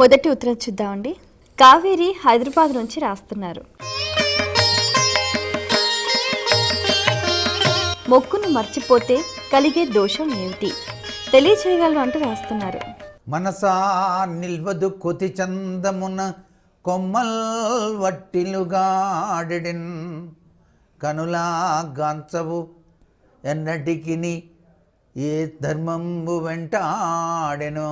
మొదటి ఉత్తరం చూద్దామండి. కావేరి హైదరాబాద్ నుంచి రాస్తున్నారు. మొక్కును మర్చిపోతే కలిగే దోషం ఏమిటి? తెలియచేయగలరు అంటూ రాస్తున్నారు. మనసా నిల్వదు కొతి చందమున కొమ్మల్ వట్టిలుగాడిన్ కనులా గాంచవు ఎన్నటికిని ఏ ధర్మంబు వెంటాడెనో.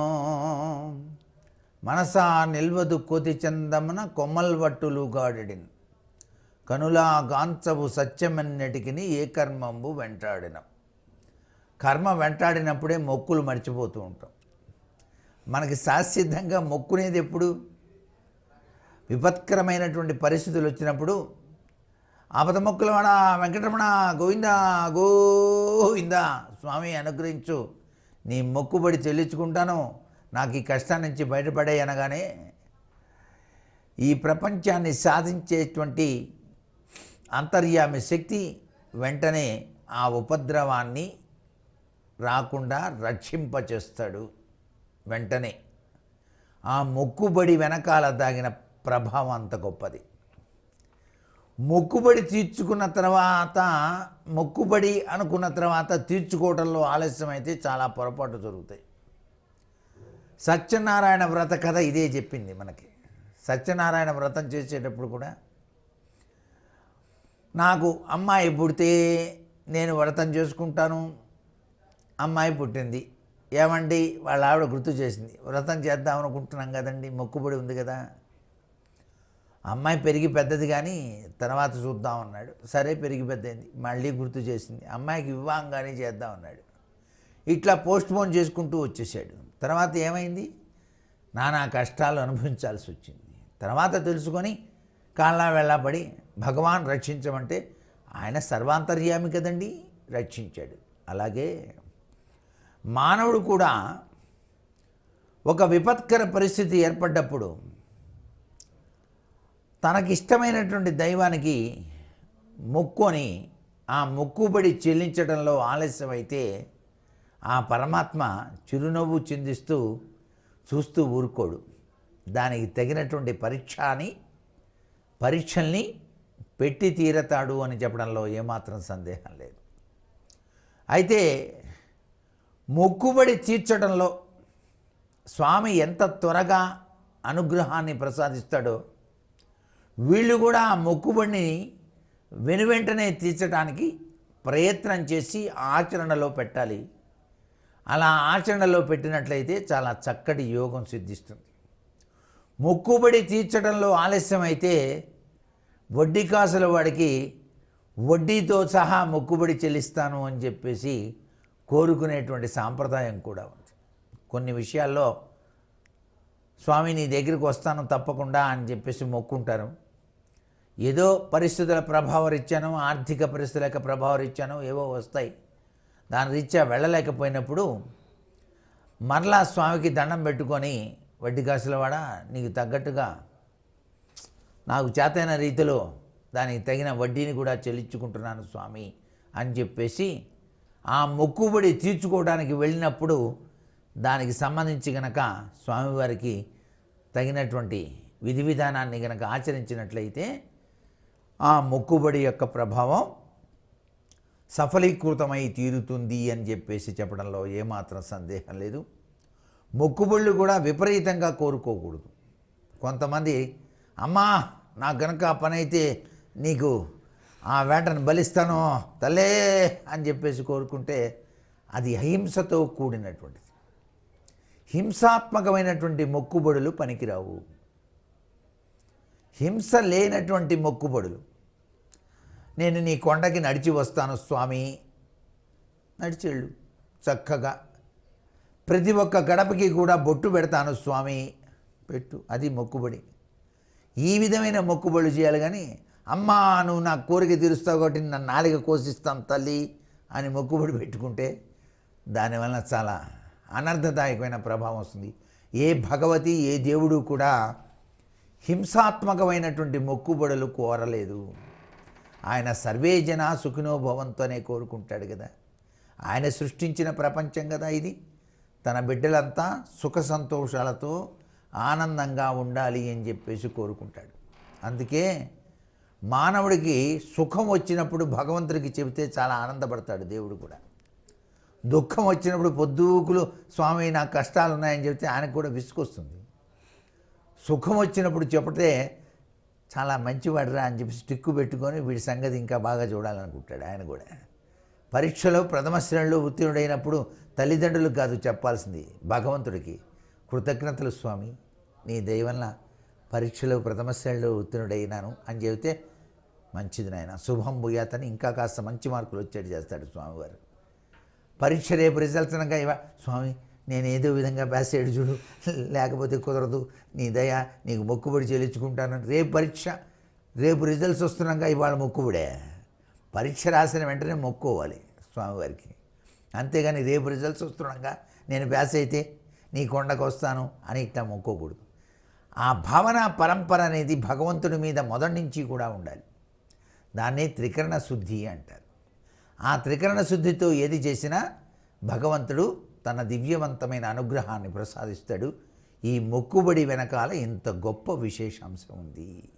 మనసా నిల్వదు కోతి చందమున కొమ్మల్ వట్టులుగాడిన్ కనులా గాంచవు సత్యమన్నటికిని ఏ కర్మంబు వెంటాడిన. కర్మ వెంటాడినప్పుడే మొక్కులు మర్చిపోతూ ఉంటాం. మనకి శాశ్వతంగా మొక్కునేది ఎప్పుడు? విపత్కరమైనటువంటి పరిస్థితులు వచ్చినప్పుడు ఆపద మొక్కులవాడ వెంకటరమణ గోవిందా గోవిందా స్వామి అనుగ్రహించు. నీ మొక్కుబడి చెల్లించుకుంటాను. నాకు ఈ కష్టం నుంచి బయటపడే అనగానే ఈ ప్రపంచాన్ని సాధించేటువంటి అంతర్యామి శక్తి వెంటనే ఆ ఉపద్రవాన్ని రాకుండా రక్షింపచేస్తాడు వెంటనే. ఆ మొక్కుబడి వెనకాల దాగిన ప్రభావం అంత గొప్పది. మొక్కుబడి తీర్చుకున్న తర్వాత మొక్కుబడి అనుకున్న తర్వాత తీర్చుకోవడంలో ఆలస్యం అయితే చాలా పొరపాటు జరుగుతాయి. సత్యనారాయణ వ్రత కథ ఇదే చెప్పింది మనకి. సత్యనారాయణ వ్రతం చేసేటప్పుడు కూడా నాకు అమ్మాయి పుడితే నేను వ్రతం చేసుకుంటాను. అమ్మాయి పుట్టింది. ఏమండి? వాళ్ళ ఆవిడ గుర్తు చేసింది. వ్రతం చేద్దాం అనుకుంటున్నాం కదండి మొక్కుబడి ఉంది కదా. అమ్మాయి పెరిగి పెద్దది కానీ తర్వాత చూద్దాం అన్నాడు. సరే పెరిగి పెద్దయింది. మళ్ళీ గుర్తు చేసింది. అమ్మాయికి వివాహంగానే చేద్దాం అన్నాడు. ఇట్లా పోస్ట్ పోన్ చేసుకుంటూ వచ్చేసాడు. తర్వాత ఏమైంది? నానా కష్టాలు అనుభవించాల్సి వచ్చింది. తర్వాత తెలుసుకొని కాళ్ళ వెళ్ళబడి భగవాన్ రక్షించమంటే ఆయన సర్వాంతర్యామి కదండి రక్షించాడు. అలాగే మానవుడు కూడా ఒక విపత్కర పరిస్థితి ఏర్పడ్డప్పుడు తనకిష్టమైనటువంటి దైవానికి మొక్కుని ఆ మొక్కుబడి చెల్లించడంలో ఆలస్యమైతే ఆ పరమాత్మ చిరునవ్వు చిందిస్తూ చూస్తూ ఊరుకోడు. దానికి తగినటువంటి పరీక్షని పరీక్షల్ని పెట్టి తీరతాడు అని చెప్పడంలో ఏమాత్రం సందేహం లేదు. అయితే మొక్కుబడి తీర్చడంలో స్వామి ఎంత త్వరగా అనుగ్రహాన్ని ప్రసాదిస్తాడో వీళ్ళు కూడా ఆ మొక్కుబడిని వెనువెంటనే తీర్చడానికి ప్రయత్నం చేసి ఆచరణలో పెట్టాలి. అలా ఆచరణలో పెట్టినట్లయితే చాలా చక్కటి యోగం సిద్ధిస్తుంది. మొక్కుబడి తీర్చడంలో ఆలస్యం అయితే వడ్డీ కాసుల వాడికి వడ్డీతో సహా మొక్కుబడి చెల్లిస్తాను అని చెప్పేసి కోరుకునేటువంటి సాంప్రదాయం కూడా ఉంది. కొన్ని విషయాల్లో స్వామి నీ దగ్గరికి వస్తాను తప్పకుండా అని చెప్పేసి మొక్కుంటారు. ఏదో పరిస్థితుల ప్రభావ రీత్యానో ఆర్థిక పరిస్థితుల యొక్క ప్రభావ రీత్యానో ఏవో వస్తాయి. దాని రీత్యా వెళ్ళలేకపోయినప్పుడు మరలా స్వామికి దండం పెట్టుకొని వడ్డీ కాసులవాడ నీకు తగ్గట్టుగా నాకు చేతైన రీతిలో దానికి తగిన వడ్డీని కూడా చెల్లించుకుంటున్నాను స్వామి అని చెప్పేసి ఆ మొక్కుబడి తీర్చుకోవడానికి వెళ్ళినప్పుడు దానికి సంబంధించి గనక స్వామివారికి తగినటువంటి విధి విధానాన్ని గనక ఆచరించినట్లయితే ఆ మొక్కుబడి యొక్క ప్రభావం సఫలీకృతమై తీరుతుంది అని చెప్పేసి చెప్పడంలో ఏమాత్రం సందేహం లేదు. మొక్కుబళ్ళు కూడా విపరీతంగా కోరుకోకూడదు. కొంతమంది అమ్మా నాకు గనక ఆ పని అయితే నీకు ఆ వేటను బలిస్తాను తల్లే అని చెప్పేసి కోరుకుంటే అది అహింసతో కూడినటువంటిది. హింసాత్మకమైనటువంటి మొక్కుబడులు పనికిరావు. హింస లేనటువంటి మొక్కుబడులు నేను నీ కొండకి నడిచి వస్తాను స్వామి. నడిచేళ్ళు. చక్కగా. ప్రతి ఒక్క గడపకి కూడా బొట్టు పెడతాను స్వామి. పెట్టు. అది మొక్కుబడి. ఈ విధమైన మొక్కుబడులు చేయాలి కానీ అమ్మా నువ్వు నా కోరిక తీరుస్తావు కాబట్టి నా నాలిక కోసిస్తాను తల్లి అని మొక్కుబడి పెట్టుకుంటే దానివల్ల చాలా అనర్థదాయకమైన ప్రభావం వస్తుంది. ఏ భగవతి ఏ దేవుడు కూడా హింసాత్మకమైనటువంటి మొక్కుబడులు కోరలేదు. ఆయన సర్వే జన సుఖినో భవంతోనే కోరుకుంటాడు కదా. ఆయన సృష్టించిన ప్రపంచం కదా ఇది. తన బిడ్డలంతా సుఖ సంతోషాలతో ఆనందంగా ఉండాలి అని చెప్పేసి కోరుకుంటాడు. అందుకే మానవుడికి సుఖం వచ్చినప్పుడు భగవంతుడికి చెబితే చాలా ఆనందపడతాడు దేవుడు కూడా. దుఃఖం వచ్చినప్పుడు పొద్దుకులు స్వామి నాకు కష్టాలు ఉన్నాయని చెబితే ఆయనకు కూడా విసుకొస్తుంది సుఖం వచ్చినప్పుడు చెబితే చాలా మంచివాడురా అని చెప్పి స్టిక్కు పెట్టుకొని వీడి సంగతి ఇంకా బాగా చూడాలనుకుంటాడు ఆయన కూడా. పరీక్షలో ప్రథమ శ్రేణిలో ఉత్తీర్ణుడైనప్పుడు తల్లిదండ్రులకు కాదు చెప్పాల్సింది భగవంతుడికి. కృతజ్ఞతలు స్వామి. నీ దయవల్ల పరీక్షలో ప్రథమ శ్రేణిలో ఉత్తీర్ణుడైనాను అని చెబితే మంచిది నాయన. శుభం భూయాతని ఇంకా కాస్త మంచి మార్కులు వచ్చేట్టు చేస్తాడు స్వామివారు. పరీక్ష రేపు రిజల్ట్స్ అనగా ఇవా స్వామి నేను ఏదో విధంగా బ్యాసేడు చూడు. లేకపోతే కుదరదు. నీ దయ నీకు మొక్కుబడి చెల్లించుకుంటాను. రేపు పరీక్ష రేపు రిజల్ట్స్ వస్తున్నాక ఇవాళ మొక్కుబడే. పరీక్ష రాసిన వెంటనే మొక్కోవాలి స్వామివారికి. అంతేగాని రేపు రిజల్ట్స్ వస్తున్నాక నేను బ్యాస్ అయితే నీ కొండకు వస్తాను అని ఇట్లా మొక్కోకూడదు. ఆ భావన పరంపర అనేది భగవంతుడి మీద మొదటి నుంచి కూడా ఉండాలి. దాన్నే త్రికరణ శుద్ధి అంటారు. ఆ త్రికరణ శుద్ధితో ఏది చేసినా భగవంతుడు తన దివ్యవంతమైన అనుగ్రహాన్ని ప్రసాదిస్తాడు. ఈ మొక్కుబడి వెనకాల ఇంత గొప్ప విశేషాంశం ఉంది.